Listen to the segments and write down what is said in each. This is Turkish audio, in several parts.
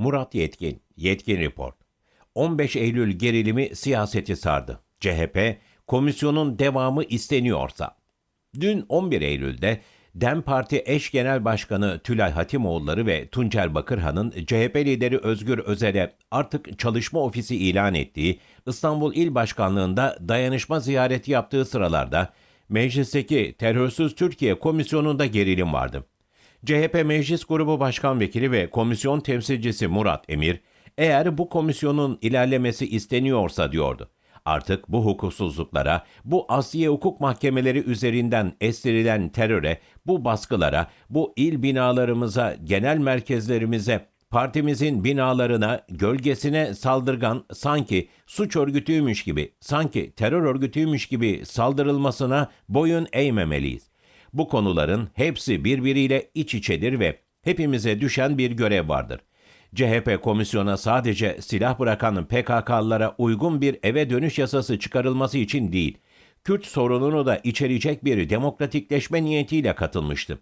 Murat Yetkin, Yetkin Report. 15 Eylül gerilimi siyaseti sardı. CHP, komisyonun devamı isteniyorsa. Dün 11 Eylül'de DEM Parti eş genel başkanı Tülay Hatimoğulları ve Tuncer Bakırhan'ın CHP lideri Özgür Özel'e artık çalışma ofisi ilan ettiği İstanbul İl Başkanlığı'nda dayanışma ziyareti yaptığı sıralarda meclisteki Terörsüz Türkiye Komisyonu'nda gerilim vardı. CHP Meclis Grubu Başkan Vekili ve komisyon temsilcisi Murat Emir, eğer bu komisyonun ilerlemesi isteniyorsa diyordu. Artık bu hukuksuzluklara, bu Asliye Hukuk Mahkemeleri üzerinden estirilen teröre, bu baskılara, bu il binalarımıza, genel merkezlerimize, partimizin binalarına, gölgesine saldırgan sanki suç örgütüymüş gibi, sanki terör örgütüymüş gibi saldırılmasına boyun eğmemeliyiz. Bu konuların hepsi birbiriyle iç içedir ve hepimize düşen bir görev vardır. CHP komisyona sadece silah bırakan PKK'lılara uygun bir eve dönüş yasası çıkarılması için değil, Kürt sorununu da içerecek bir demokratikleşme niyetiyle katılmıştı.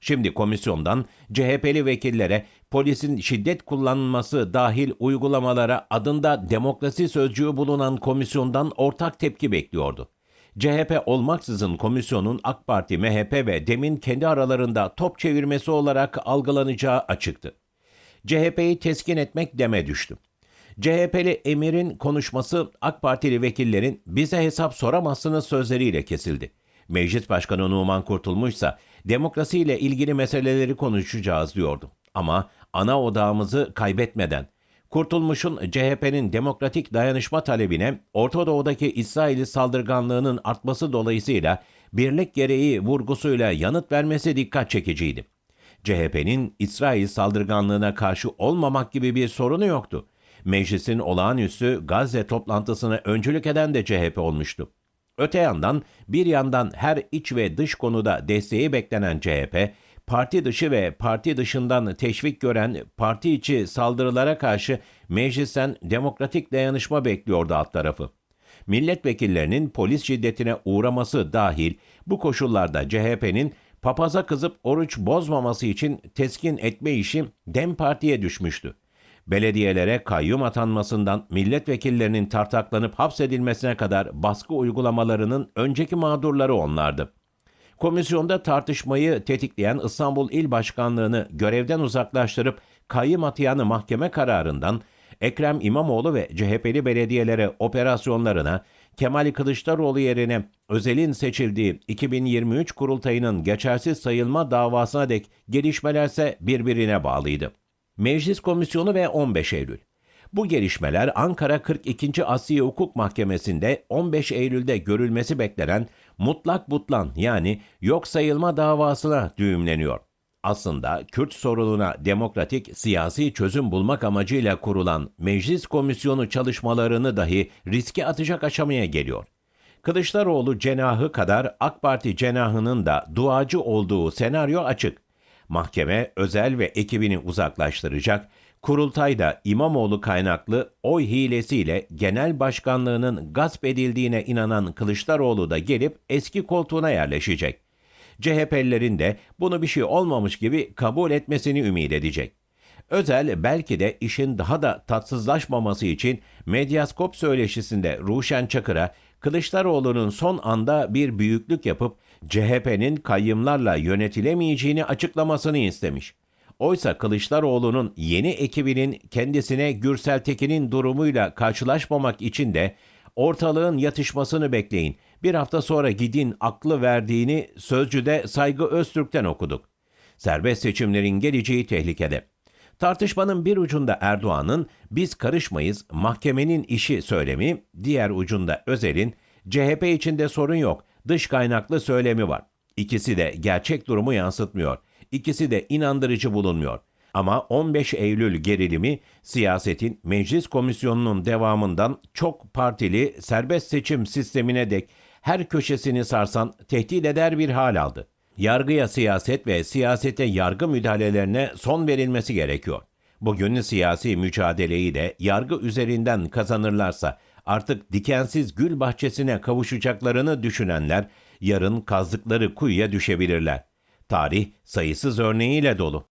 Şimdi komisyondan CHP'li vekillere polisin şiddet kullanılması dahil uygulamalara adında demokrasi sözcüğü bulunan komisyondan ortak tepki bekliyordu. CHP olmaksızın komisyonun AK Parti, MHP ve DEM'in kendi aralarında top çevirmesi olarak algılanacağı açıktı. CHP'yi teskin etmek deme düştü. CHP'li Emir'in konuşması AK Partili vekillerin bize hesap soramazsınız sözleriyle kesildi. Meclis Başkanı Numan Kurtulmuş ise demokrasiyle ilgili meseleleri konuşacağız diyordu. Ama ana odağımızı kaybetmeden Kurtulmuş'un CHP'nin demokratik dayanışma talebine Orta Doğu'daki İsrail'i saldırganlığının artması dolayısıyla birlik gereği vurgusuyla yanıt vermesi dikkat çekiciydi. CHP'nin İsrail saldırganlığına karşı olmamak gibi bir sorunu yoktu. Meclisin olağanüstü Gazze toplantısına öncülük eden de CHP olmuştu. Öte yandan bir yandan her iç ve dış konuda desteği beklenen CHP, parti dışı ve parti dışından teşvik gören parti içi saldırılara karşı meclisten demokratik dayanışma bekliyordu alt tarafı. Milletvekillerinin polis şiddetine uğraması dahil bu koşullarda CHP'nin papaza kızıp oruç bozmaması için teskin etme işi DEM Parti'ye düşmüştü. Belediyelere kayyum atanmasından milletvekillerinin tartaklanıp hapsedilmesine kadar baskı uygulamalarının önceki mağdurları onlardı. Komisyonda tartışmayı tetikleyen İstanbul İl Başkanlığı'nı görevden uzaklaştırıp kayyım atayanı mahkeme kararından Ekrem İmamoğlu ve CHP'li belediyelere operasyonlarına Kemal Kılıçdaroğlu yerine Özel'in seçildiği 2023 kurultayının geçersiz sayılma davasına dek gelişmelerse birbirine bağlıydı. Meclis Komisyonu ve 15 Eylül. Bu gelişmeler Ankara 42. Asliye Hukuk Mahkemesi'nde 15 Eylül'de görülmesi beklenen mutlak butlan yani yok sayılma davasına düğümleniyor. Aslında Kürt sorununa demokratik siyasi çözüm bulmak amacıyla kurulan Meclis Komisyonu çalışmalarını dahi riske atacak aşamaya geliyor. Kılıçdaroğlu cenahı kadar AK Parti cenahının da duacı olduğu senaryo açık. Mahkeme özel ve ekibini uzaklaştıracak, kurultayda İmamoğlu kaynaklı oy hilesiyle genel başkanlığının gasp edildiğine inanan Kılıçdaroğlu da gelip eski koltuğuna yerleşecek. CHP'lilerin de bunu bir şey olmamış gibi kabul etmesini ümit edecek. Özel belki de işin daha da tatsızlaşmaması için Medyaskop söyleşisinde Ruşen Çakır'a Kılıçdaroğlu'nun son anda bir büyüklük yapıp CHP'nin kayyımlarla yönetilemeyeceğini açıklamasını istemiş. Oysa Kılıçdaroğlu'nun yeni ekibinin kendisine Gürsel Tekin'in durumuyla karşılaşmamak için de ortalığın yatışmasını bekleyin. Bir hafta sonra gidin aklı verdiğini Sözcü'de Saygı Öztürk'ten okuduk. Serbest seçimlerin geleceği tehlikede. Tartışmanın bir ucunda Erdoğan'ın biz karışmayız mahkemenin işi söylemi, diğer ucunda Özel'in CHP içinde sorun yok dış kaynaklı söylemi var. İkisi de gerçek durumu yansıtmıyor. İkisi de inandırıcı bulunmuyor. Ama 15 Eylül gerilimi siyasetin meclis komisyonunun devamından çok partili serbest seçim sistemine dek her köşesini sarsan tehdit eder bir hal aldı. Yargıya siyaset ve siyasete yargı müdahalelerine son verilmesi gerekiyor. Bugün siyasi mücadeleyi de yargı üzerinden kazanırlarsa artık dikensiz gül bahçesine kavuşacaklarını düşünenler yarın kazdıkları kuyuya düşebilirler. Tarih sayısız örneğiyle dolu.